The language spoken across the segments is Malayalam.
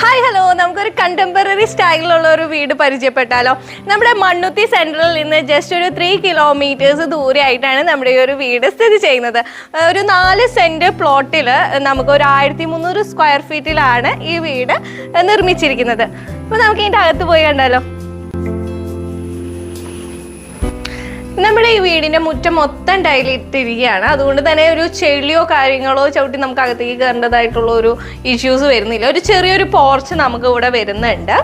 ഹായ് ഹലോ നമുക്കൊരു കണ്ടംപററി സ്റ്റൈലിലുള്ള ഒരു വീട് പരിചയപ്പെട്ടാലോ. നമ്മുടെ മണ്ണുത്തി സെൻട്രലിൽ നിന്ന് ജസ്റ്റ് ഒരു ത്രീ കിലോമീറ്റേഴ്സ് ദൂരെയായിട്ടാണ് നമ്മുടെ ഈ ഒരു വീട് സ്ഥിതി ചെയ്യുന്നത്. ഒരു നാല് സെന്റ് പ്ലോട്ടിൽ നമുക്ക് ഒരു ആയിരത്തി മുന്നൂറ് സ്ക്വയർ ഫീറ്റിലാണ് ഈ വീട് നിർമ്മിച്ചിരിക്കുന്നത്. അപ്പോൾ നമുക്ക് ഇതിന്റെ അകത്ത് പോയി കണ്ടാലോ. നമ്മുടെ ഈ വീടിന്റെ മുറ്റം മൊത്തം ടൈലിട്ടിരിക്കുകയാണ് അതുകൊണ്ട് തന്നെ ഒരു ചെളിയോ കാര്യങ്ങളോ ചവിട്ടി നമുക്ക് അകത്തേക്ക് കയറേണ്ടതായിട്ടുള്ള ഒരു ഇഷ്യൂസ് വരുന്നില്ല. ഒരു ചെറിയൊരു പോർച്ച് നമുക്ക് ഇവിടെ വരുന്നുണ്ട്.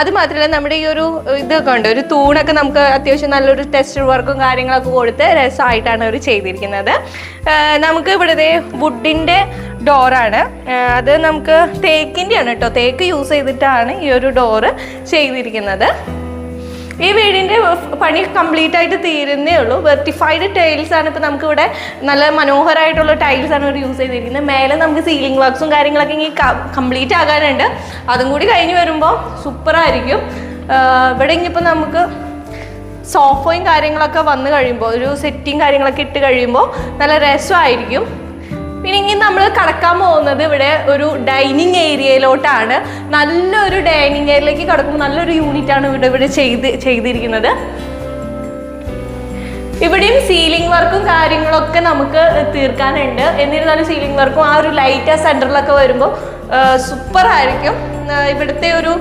അത് മാത്രമല്ല നമ്മുടെ ഈ ഒരു ഇതൊക്കെ ഉണ്ട്. ഒരു തൂണൊക്കെ നമുക്ക് അത്യാവശ്യം നല്ലൊരു ടെസ്റ്റ് വർക്കും കാര്യങ്ങളൊക്കെ കൊടുത്ത് രസമായിട്ടാണ് അവർ ചെയ്തിരിക്കുന്നത്. നമുക്ക് ഇവിടുത്തെ വുഡിന്റെ ഡോറാണ് അത് നമുക്ക് തേക്കിന്റെ ആണ് കേട്ടോ. തേക്ക് യൂസ് ചെയ്തിട്ടാണ് ഈ ഒരു ഡോറ് ചെയ്തിരിക്കുന്നത്. ഈ വീടിന്റെ പണി കംപ്ലീറ്റ് ആയിട്ട് തീരുന്നേ ഉള്ളൂ. വെർട്ടിഫൈഡ് ടൈൽസ് ആണ് ഇപ്പോൾ നമുക്ക് ഇവിടെ നല്ല മനോഹരമായിട്ടുള്ള ടൈൽസ് ആണ് ഇവിടെ യൂസ് ചെയ്തിരിക്കുന്നത്. മേലെ നമുക്ക് സീലിംഗ് വർക്ക്സും കാര്യങ്ങളൊക്കെ ഇനി കംപ്ലീറ്റ് ആകാനുണ്ട്. അതും കൂടി കഴിഞ്ഞ് വരുമ്പോൾ സൂപ്പറായിരിക്കും ഇവിടെ ഇനിയിപ്പോൾ നമുക്ക് സോഫയും കാര്യങ്ങളൊക്കെ വന്നു കഴിയുമ്പോൾ ഒരു സെറ്റിങ് കാര്യങ്ങളൊക്കെ ഇട്ട് കഴിയുമ്പോൾ നല്ല രസമായിരിക്കും. പിന്നെ ഇനി നമ്മൾ കടക്കാൻ പോകുന്നത് ഇവിടെ ഒരു ഡൈനിങ് ഏരിയയിലോട്ടാണ്. നല്ലൊരു ഡൈനിങ് ഏരിയയിലേക്ക് കടക്കുമ്പോൾ നല്ലൊരു യൂണിറ്റ് ആണ് ഇവിടെ ഇവിടെ ചെയ്ത് ചെയ്തിരിക്കുന്നത്. ഇവിടെയും സീലിംഗ് വർക്കും കാര്യങ്ങളൊക്കെ നമുക്ക് തീർക്കാനുണ്ട്. എന്നിരുന്നാലും സീലിംഗ് വർക്കും ആ ഒരു ലൈറ്റ് ആ സെന്ററിലൊക്കെ വരുമ്പോൾ സൂപ്പർ ആയിരിക്കും. ഇവിടുത്തെ ഒരു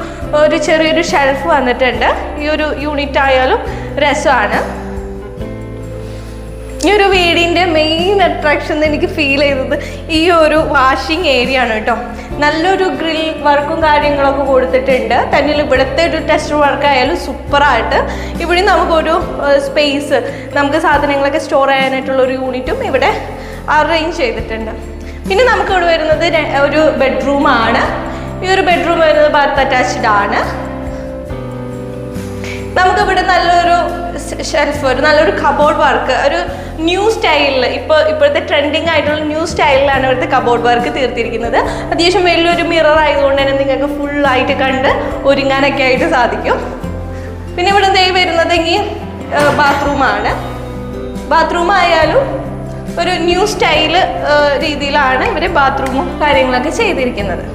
ഒരു ചെറിയൊരു ഷെൽഫ് വന്നിട്ടുണ്ട്. ഈ ഒരു യൂണിറ്റ് ആയാലും രസമാണ്. ഈ ഒരു വീടിന്റെ മെയിൻ അട്രാക്ഷൻ എനിക്ക് ഫീൽ ചെയ്തത് ഈ ഒരു വാഷിംഗ് ഏരിയ ആണ് കേട്ടോ നല്ലൊരു ഗ്രിൽ വർക്കും കാര്യങ്ങളൊക്കെ കൊടുത്തിട്ടുണ്ട്. തന്നിൽ ഇവിടുത്തെ ഒരു ടെസ്റ്റ് വർക്ക് ആയാലും സൂപ്പറായിട്ട് ഇവിടെ നമുക്കൊരു സ്പേസ് നമുക്ക് സാധനങ്ങളൊക്കെ സ്റ്റോർ ചെയ്യാനായിട്ടുള്ള ഒരു യൂണിറ്റും ഇവിടെ അറേഞ്ച് ചെയ്തിട്ടുണ്ട്. പിന്നെ നമുക്ക് ഇവിടെ വരുന്നത് ഒരു ബെഡ്റൂമാണ് ഈ ഒരു ബെഡ്റൂം വരുന്നത് ബാത്ത് അറ്റാച്ച്ഡ് ആണ്. നമുക്കിവിടെ നല്ലൊരു ഷെൽഫ് ഒരു നല്ലൊരു കബോർഡ് വർക്ക് ഒരു ന്യൂ സ്റ്റൈലിൽ ഇപ്പോൾ ഇപ്പോഴത്തെ ട്രെൻഡിങ് ആയിട്ടുള്ള ന്യൂ സ്റ്റൈലിലാണ് ഇവിടുത്തെ കബോർഡ് വർക്ക് തീർത്തിരിക്കുന്നത്. അത്യാവശ്യം വലിയൊരു മിറർ ആയതുകൊണ്ട് തന്നെ നിങ്ങൾക്ക് ഫുള്ളായിട്ട് കണ്ട് ഒരുങ്ങാനൊക്കെ ആയിട്ട് സാധിക്കും. പിന്നെ ഇവിടെ ദേ വരുന്നതെങ്കിൽ ബാത്റൂമാണ് ബാത്റൂം ആയാലും ഒരു ന്യൂ സ്റ്റൈൽ രീതിയിലാണ് ഇവർ ബാത്റൂമും കാര്യങ്ങളൊക്കെ ചെയ്തിരിക്കുന്നത്.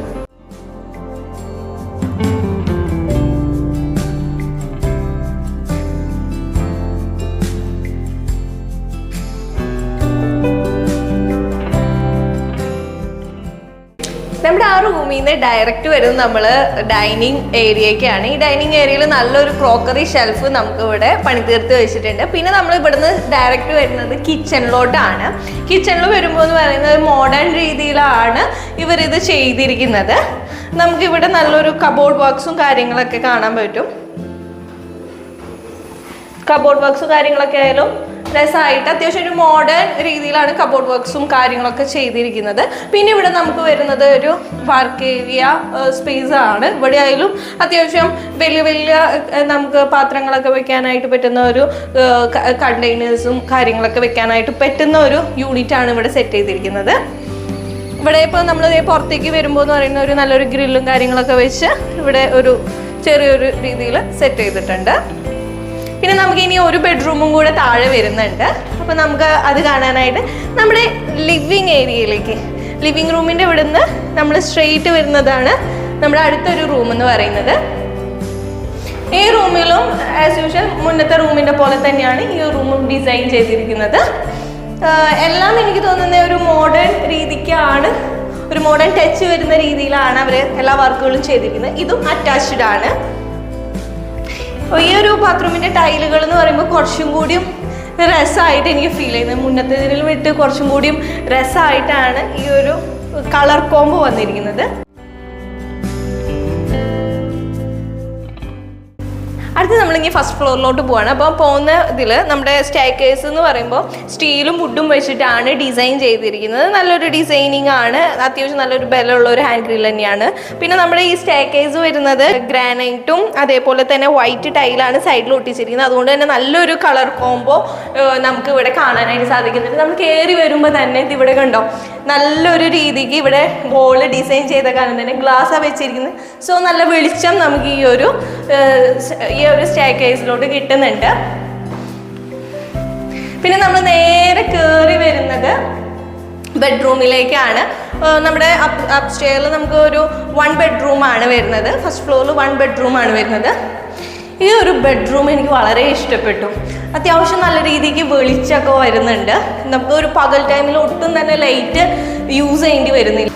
നമ്മുടെ ആ റൂമിൽ നിന്ന് ഡയറക്റ്റ് വരുന്നത് നമ്മൾ ഡൈനിങ് ഏരിയയ്ക്കാണ് ഈ ഡൈനിങ് ഏരിയയിൽ നല്ലൊരു ക്രോക്കറി ഷെൽഫ് നമുക്ക് ഇവിടെ പണി തീർത്ത് വെച്ചിട്ടുണ്ട്. പിന്നെ നമ്മൾ ഇവിടുന്ന് ഡയറക്റ്റ് വരുന്നത് കിച്ചണിലോട്ടാണ് കിച്ചണിൽ വരുമ്പോൾ എന്ന് പറയുന്നത് മോഡേൺ രീതിയിലാണ് ഇവരിത് ചെയ്തിരിക്കുന്നത്. നമുക്കിവിടെ നല്ലൊരു കബോർഡ് ബോക്സും കാര്യങ്ങളൊക്കെ കാണാൻ പറ്റും. കബോർഡ് വർക്ക്സും കാര്യങ്ങളൊക്കെ ആയാലും രസമായിട്ട് അത്യാവശ്യം ഒരു മോഡേൺ രീതിയിലാണ് കബോർഡ് വർക്ക്സും കാര്യങ്ങളൊക്കെ ചെയ്തിരിക്കുന്നത്. പിന്നെ ഇവിടെ നമുക്ക് വരുന്നത് ഒരു വർക്ക് ഏരിയ സ്പേസ് ആണ്. ഇവിടെ ആയാലും അത്യാവശ്യം വലിയ വലിയ നമുക്ക് പാത്രങ്ങളൊക്കെ വെക്കാനായിട്ട് പറ്റുന്ന ഒരു കണ്ടെയ്നേഴ്സും കാര്യങ്ങളൊക്കെ വെക്കാനായിട്ട് പറ്റുന്ന ഒരു യൂണിറ്റ് ആണ് ഇവിടെ സെറ്റ് ചെയ്തിരിക്കുന്നത്. ഇവിടെ ഇപ്പോൾ നമ്മൾ പുറത്തേക്ക് വരുമ്പോൾ എന്ന് പറയുന്ന ഒരു നല്ലൊരു ഗ്രില്ലും കാര്യങ്ങളൊക്കെ വെച്ച് ഇവിടെ ഒരു ചെറിയൊരു രീതിയിൽ സെറ്റ് ചെയ്തിട്ടുണ്ട്. പിന്നെ നമുക്ക് ഇനി ഒരു ബെഡ്റൂമും കൂടെ താഴെ വരുന്നുണ്ട്. അപ്പോൾ നമുക്ക് അത് കാണാനായിട്ട് നമ്മുടെ ലിവിങ് ഏരിയയിലേക്ക് ലിവിങ് റൂമിന്റെ ഇവിടുന്ന് നമ്മൾ സ്ട്രെയിറ്റ് വരുന്നതാണ് നമ്മുടെ അടുത്തൊരു റൂം എന്ന് പറയുന്നത്. ഈ റൂമിലും ആസ് യൂഷ്വൽ മുന്നത്തെ റൂമിന്റെ പോലെ തന്നെയാണ് ഈ റൂമും ഡിസൈൻ ചെയ്തിരിക്കുന്നത്. എല്ലാം എനിക്ക് തോന്നുന്ന ഒരു മോഡേൺ രീതിക്കാണ് ഒരു മോഡേൺ ടച്ച് വരുന്ന രീതിയിലാണ് അവർ എല്ലാ വർക്കുകളും ചെയ്തിരിക്കുന്നത്. ഇതും അറ്റാച്ച്ഡ് ആണ്. ഈ ഒരു ബാത്റൂമിന്റെ ടൈലുകൾ എന്ന് പറയുമ്പോൾ കുറച്ചും കൂടിയും രസമായിട്ട് എനിക്ക് ഫീൽ ചെയ്യുന്നത്. മുന്നത്തേതിൽ വിട്ട് കുറച്ചും കൂടിയും രസമായിട്ടാണ് ഈ ഒരു കളർ കോംബോ വന്നിരിക്കുന്നത്. അടുത്ത് നമ്മളിങ്ങനെ ഫസ്റ്റ് ഫ്ലോറിലോട്ട് പോവാണ്. അപ്പോൾ പോകുന്ന ഇതിൽ നമ്മുടെ സ്റ്റേക്കേഴ്സ് എന്ന് പറയുമ്പോൾ സ്റ്റീലും വുഡും വെച്ചിട്ടാണ് ഡിസൈൻ ചെയ്തിരിക്കുന്നത്. നല്ലൊരു ഡിസൈനിങ് ആണ്. അത്യാവശ്യം നല്ലൊരു ബലമുള്ള ഒരു ഹാൻഡ് ഗ്രിൽ തന്നെയാണ്. പിന്നെ നമ്മുടെ ഈ സ്റ്റേക്കേഴ്സ് വരുന്നത് ഗ്രാനൈറ്റും അതേപോലെ തന്നെ വൈറ്റ് ടൈലാണ് സൈഡിൽ ഒട്ടിച്ചിരിക്കുന്നത്. അതുകൊണ്ട് തന്നെ നല്ലൊരു കളർ കോംബോ നമുക്ക് ഇവിടെ കാണാനായിട്ട് സാധിക്കുന്നുണ്ട്. നമ്മൾ കയറി വരുമ്പോൾ തന്നെ ഇത് ഇവിടെ കണ്ടോ? നല്ലൊരു രീതിക്ക് ഇവിടെ ബോൾ ഡിസൈൻ ചെയ്ത കാരണം തന്നെ ഗ്ലാസ്സാണ് വെച്ചിരിക്കുന്നത്. സോ നല്ല വെളിച്ചം നമുക്ക് ഈ ഒരു ഒരു സ്റ്റേക്കേസിലോട്ട് കിട്ടുന്നുണ്ട്. പിന്നെ നമ്മൾ നേരെ കയറി വരുന്നത് ബെഡ്റൂമിലേക്കാണ് നമ്മുടെ അപ് അപ്സ്റ്റെയറിൽ നമുക്ക് ഒരു വൺ ബെഡ്റൂം ആണ് വരുന്നത്. ഫസ്റ്റ് ഫ്ലോറിൽ വൺ ബെഡ്റൂം ആണ് വരുന്നത്. ഈ ഒരു ബെഡ്റൂം എനിക്ക് വളരെ ഇഷ്ടപ്പെട്ടു. അത്യാവശ്യം നല്ല രീതിക്ക് വെളിച്ചൊക്കെ വരുന്നുണ്ട്. നമുക്ക് ഒരു പകൽ ടൈമിൽ ഒട്ടും തന്നെ ലൈറ്റ് യൂസ് ചെയ്യേണ്ടി വരുന്നില്ല.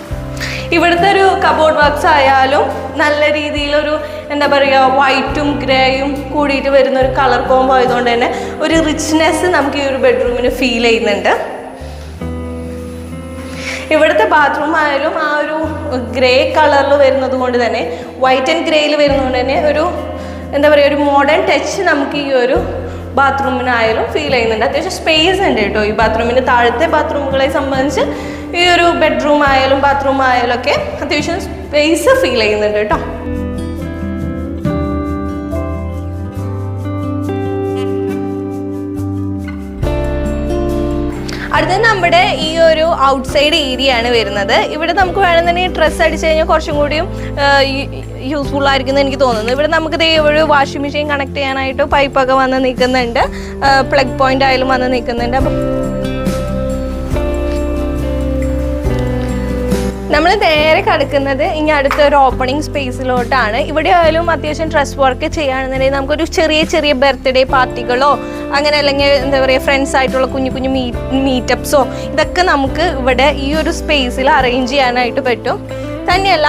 ഇവിടുത്തെ ഒരു കബോർഡ് വർക്ക്സ് ആയാലും നല്ല രീതിയിലൊരു എന്താ പറയുക വൈറ്റും ഗ്രേയും കൂടിയിട്ട് വരുന്ന ഒരു കളർ കോംബോ ആയതുകൊണ്ട് തന്നെ ഒരു റിച്ച്നെസ് നമുക്ക് ഈ ഒരു ബെഡ്റൂമിന് ഫീൽ ചെയ്യുന്നുണ്ട്. ഇവിടുത്തെ ബാത്റൂം ആയാലും ആ ഒരു ഗ്രേ കളറിൽ വരുന്നത് കൊണ്ട് തന്നെ വൈറ്റ് ആൻഡ് ഗ്രേയിൽ വരുന്നതുകൊണ്ട് തന്നെ ഒരു എന്താ പറയുക ഒരു മോഡേൺ ടച്ച് നമുക്ക് ഈ ഒരു ബാത്റൂമിനായാലും ഫീൽ ചെയ്യുന്നുണ്ട്. അത്യാവശ്യം സ്പേസ് ഉണ്ട് കേട്ടോ ഈ ബാത്റൂമിന് താഴത്തെ ബാത്റൂമുകളെ സംബന്ധിച്ച് ഈ ഒരു ബെഡ്റൂം ആയാലും ബാത്റൂം ആയാലും ഒക്കെ അത്യാവശ്യം സ്പേസ് ഫീൽ ചെയ്യുന്നുണ്ട് കേട്ടോ. അടുത്ത നമ്മുടെ ഈ ഒരു ഔട്ട്സൈഡ് ഏരിയ ആണ് വരുന്നത്. ഇവിടെ നമുക്ക് വേണമെന്നുണ്ടെങ്കിൽ ഡ്രസ്സ് അടിച്ചു കഴിഞ്ഞാൽ കുറച്ചും കൂടിയും യൂസ്ഫുൾ ആയിരിക്കും എനിക്ക് തോന്നുന്നു. ഇവിടെ നമുക്ക് ദേ ഒരു വാഷിംഗ് മെഷീൻ കണക്ട് ചെയ്യാനായിട്ട് പൈപ്പൊക്കെ വന്ന് നിൽക്കുന്നുണ്ട്. പ്ലഗ് പോയിന്റ് ആയാലും വന്ന് നിൽക്കുന്നുണ്ട്. അപ്പം നമ്മൾ നേരെ കടക്കുന്നത് ഇനി അടുത്ത ഒരു ഓപ്പണിംഗ് സ്പേസിലോട്ടാണ് ഇവിടെ ആയാലും അത്യാവശ്യം ഡ്രസ് വർക്ക് ചെയ്യുകയാണെന്നുണ്ടെങ്കിൽ നമുക്കൊരു ചെറിയ ചെറിയ ബർത്ത്ഡേ പാർട്ടികളോ അങ്ങനെ അല്ലെങ്കിൽ എന്താ പറയുക ഫ്രണ്ട്സ് ആയിട്ടുള്ള കുഞ്ഞു കുഞ്ഞു മീ മീറ്റപ്സോ ഇതൊക്കെ നമുക്ക് ഇവിടെ ഈ ഒരു സ്പേസിൽ അറേഞ്ച് ചെയ്യാനായിട്ട് പറ്റും. തന്നെയല്ല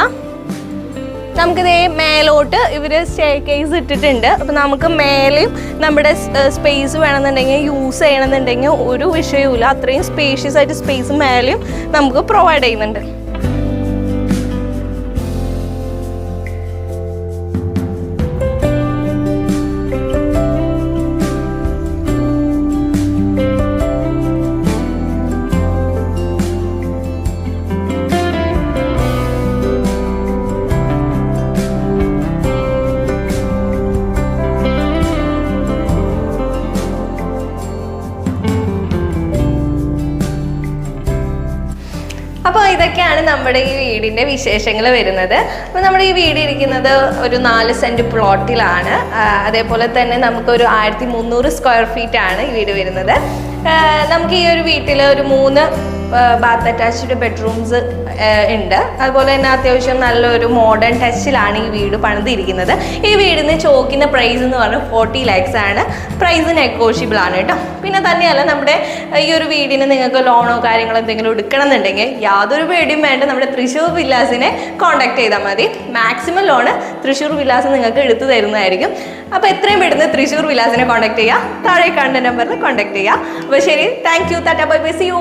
നമുക്കിതേ മേലോട്ട് ഇവർ സ്റ്റേ കേസ് ഇട്ടിട്ടുണ്ട്. അപ്പം നമുക്ക് മേലെയും നമ്മുടെ സ്പേസ് വേണമെന്നുണ്ടെങ്കിൽ യൂസ് ചെയ്യണമെന്നുണ്ടെങ്കിൽ ഒരു വിഷയവുമില്ല. അത്രയും സ്പേഷ്യസ് ആയിട്ട് സ്പേസ് മേലെയും നമുക്ക് പ്രൊവൈഡ് ചെയ്യുന്നുണ്ട്. അപ്പോൾ ഇതൊക്കെയാണ് നമ്മുടെ ഈ വീടിന്റെ വിശേഷങ്ങൾ വരുന്നത്. അപ്പോൾ നമ്മുടെ ഈ വീട് ഇരിക്കുന്നത് ഒരു നാല് സെന്റ് പ്ലോട്ടിലാണ്. അതേപോലെ തന്നെ നമുക്കൊരു ആയിരത്തി മുന്നൂറ് സ്ക്വയർ ഫീറ്റ് ആണ് ഈ വീട് വരുന്നത്. നമുക്ക് ഈ ഒരു വീട്ടിൽ ഒരു മൂന്ന് ബാത്ത് അറ്റാച്ച്ഡ് ബെഡ്റൂംസ് ഉണ്ട്. അതുപോലെ തന്നെ അത്യാവശ്യം നല്ലൊരു മോഡേൺ ടച്ചിലാണ് ഈ വീട് പണിതിരിക്കുന്നത്. ഈ വീടിന് ചോദിക്കുന്ന പ്രൈസ് എന്ന് പറഞ്ഞാൽ ഫോർട്ടി ലാക്സ് ആണ്. പ്രൈസ് നെഗോഷ്യബിൾ ആണ് കേട്ടോ. പിന്നെ തന്നെയല്ല നമ്മുടെ ഈ ഒരു വീടിന് നിങ്ങൾക്ക് ലോണോ കാര്യങ്ങളോ എന്തെങ്കിലും എടുക്കണം എന്നുണ്ടെങ്കിൽ യാതൊരു പേടിയും വേണ്ട. നമ്മുടെ തൃശ്ശൂർ വില്ലാസിനെ കോൺടാക്ട് ചെയ്താൽ മതി. മാക്സിമം ലോണ് തൃശ്ശൂർ വില്ലാസ് നിങ്ങൾക്ക് എടുത്തു തരുന്നതായിരിക്കും. അപ്പോൾ എത്രയും പെട്ടെന്ന് തൃശ്ശൂർ വില്ലാസിനെ കോൺടാക്ട് ചെയ്യുക താഴെ കാണുന്ന നമ്പറിൽ കോൺടാക്ട് ചെയ്യുക അപ്പോൾ ശരി thank you tata bye bye see you